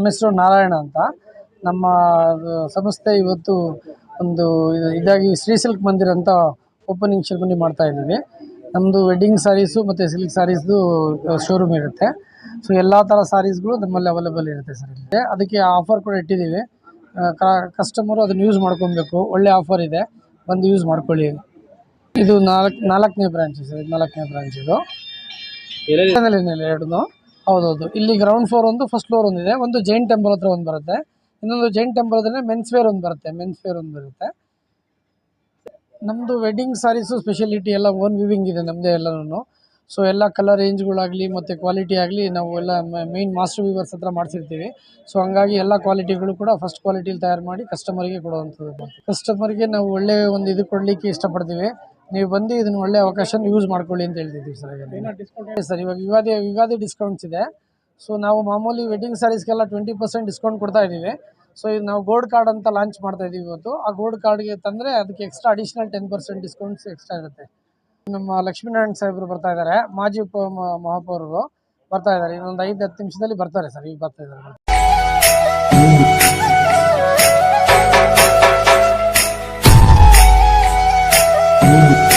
ನಮ್ಮ ಹೆಸರು ನಾರಾಯಣ ಅಂತ. ನಮ್ಮ ಸಂಸ್ಥೆ ಇವತ್ತು ಒಂದು ಇದು- ಇದಾಗಿ ಶ್ರೀ ಸಿಲ್ಕ್ ಮಂದಿರ್ ಅಂತ ಓಪನಿಂಗ್ ಸೆರೆಮನಿ ಮಾಡ್ತಾ ಇದ್ದೀವಿ. ನಮ್ಮದು ವೆಡ್ಡಿಂಗ್ ಸ್ಯಾರೀಸು ಮತ್ತು ಸಿಲ್ಕ್ ಸ್ಯಾರೀಸ್ದು ಶೋರೂಮ್ ಇರುತ್ತೆ. ಸೊ ಎಲ್ಲ ಥರ ಸ್ಯಾರೀಸ್ಗಳು ನಮ್ಮಲ್ಲಿ ಅವೈಲೇಬಲ್ ಇರುತ್ತೆ ಸರ್ ಇಲ್ಲಿ. ಅದಕ್ಕೆ ಆಫರ್ ಕೂಡ ಇಟ್ಟಿದ್ದೀವಿ. ಕಸ್ಟಮರು ಅದನ್ನು ಯೂಸ್ ಮಾಡ್ಕೊಬೇಕು. ಒಳ್ಳೆ ಆಫರ್ ಇದೆ. ಬಂದು ಯೂಸ್ ಮಾಡ್ಕೊಳ್ಳಿ. ಇದು ನಾಲ್ಕು ನಾಲ್ಕನೇ ಬ್ರ್ಯಾಂಚು ಸರ್ ನಾಲ್ಕನೇ ಬ್ರಾಂಚ್ ಇದು. ಎರಡು. ಹೌದೌದು. ಇಲ್ಲಿ ಗ್ರೌಂಡ್ ಫ್ಲೋರ್ ಒಂದು ಫಸ್ಟ್ ಫ್ಲೋರ್ ಒಂದು ಇದೆ. ಒಂದು ಜೈನ್ ಟೆಂಪಲ್ ಹತ್ರ ಒಂದು ಬರುತ್ತೆ. ಇನ್ನೊಂದು ಜೈನ್ ಟೆಂಪಲ್ ಹತ್ರ ಮೆನ್ಸ್ ವೇರ್ ಒಂದು ಬರುತ್ತೆ. ಮೆನ್ಸ್ ವೇರ್ ಒಂದು ಬರುತ್ತೆ. ನಮ್ಮದು ವೆಡ್ಡಿಂಗ್ ಸ್ಯಾರೀಸು ಸ್ಪೆಷಾಲಿಟಿ ಎಲ್ಲ ಓನ್ ವಿವಿಂಗ್ ಇದೆ ನಮ್ಮದೇ ಎಲ್ಲನೂ. ಸೊ ಎಲ್ಲ ಕಲರ್ ರೇಂಜ್ಗಳಾಗಲಿ ಮತ್ತು ಕ್ವಾಲಿಟಿ ಆಗಲಿ ನಾವು ಎಲ್ಲ ಮೇಯ್ನ್ ಮಾಸ್ಟರ್ ವೀವರ್ಸ್ ಹತ್ರ ಮಾಡಿಸಿರ್ತೀವಿ. ಸೊ ಹಂಗಾಗಿ ಎಲ್ಲ ಕ್ವಾಲಿಟಿಗಳು ಕೂಡ ಫಸ್ಟ್ ಕ್ವಾಲಿಟಿಲಿ ತಯಾರು ಮಾಡಿ ಕಸ್ಟಮರಿಗೆ ಕೊಡುವಂಥದ್ದು. ಕಸ್ಟಮರ್ಗೆ ನಾವು ಒಳ್ಳೆ ಒಂದು ಇದು ಕೊಡಲಿಕ್ಕೆ ಇಷ್ಟಪಡ್ತೀವಿ. ನೀವು ಬಂದು ಇದನ್ನ ಒಳ್ಳೆ ಅವಕಾಶ ಯೂಸ್ ಮಾಡ್ಕೊಳ್ಳಿ ಅಂತ ಹೇಳ್ತಿದ್ದೀವಿ ಸರ್ ಸರ್ ಇವಾಗ ಯುಗಾದಿ ಯುಗಾದಿ ಡಿಸ್ಕೌಂಟ್ಸ್ ಇದೆ. ಸೊ ನಾವು ಮಾಮೂಲಿ ವೆಡ್ಡಿಂಗ್ ಸ್ಯಾರೀಸ್ಗೆಲ್ಲ ಟ್ವೆಂಟಿ ಪರ್ಸೆಂಟ್ ಡಿಸ್ಕೌಂಟ್ ಕೊಡ್ತಾ ಇದ್ದೀವಿ. ಸೊ ಇದು ನಾವು ಗೋಲ್ಡ್ ಕಾರ್ಡ್ ಅಂತ ಲಾಂಚ್ ಮಾಡ್ತಾ ಇದ್ದೀವಿ ಇವತ್ತು. ಆ ಗೋಲ್ಡ್ ಕಾರ್ಡ್ಗೆ ತಂದರೆ ಅದಕ್ಕೆ extra additional ten percent discounts extra ಇರುತ್ತೆ. ನಮ್ಮ ಲಕ್ಷ್ಮೀನಾರಾಯಣ ಸಾಹೇಬರು ಬರ್ತಾ ಇದ್ದಾರೆ ಮಾಜಿ ಉಪ ಮಹಾಪೌರರು ಬರ್ತಾ ಇದ್ದಾರೆ ಇನ್ನೊಂದು ಐದು ಹತ್ತು ನಿಮಿಷದಲ್ಲಿ ಬರ್ತಾರೆ ಸರ್ ಈಗ ಬರ್ತಾ ಇದ್ದಾರೆ mundo.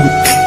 Música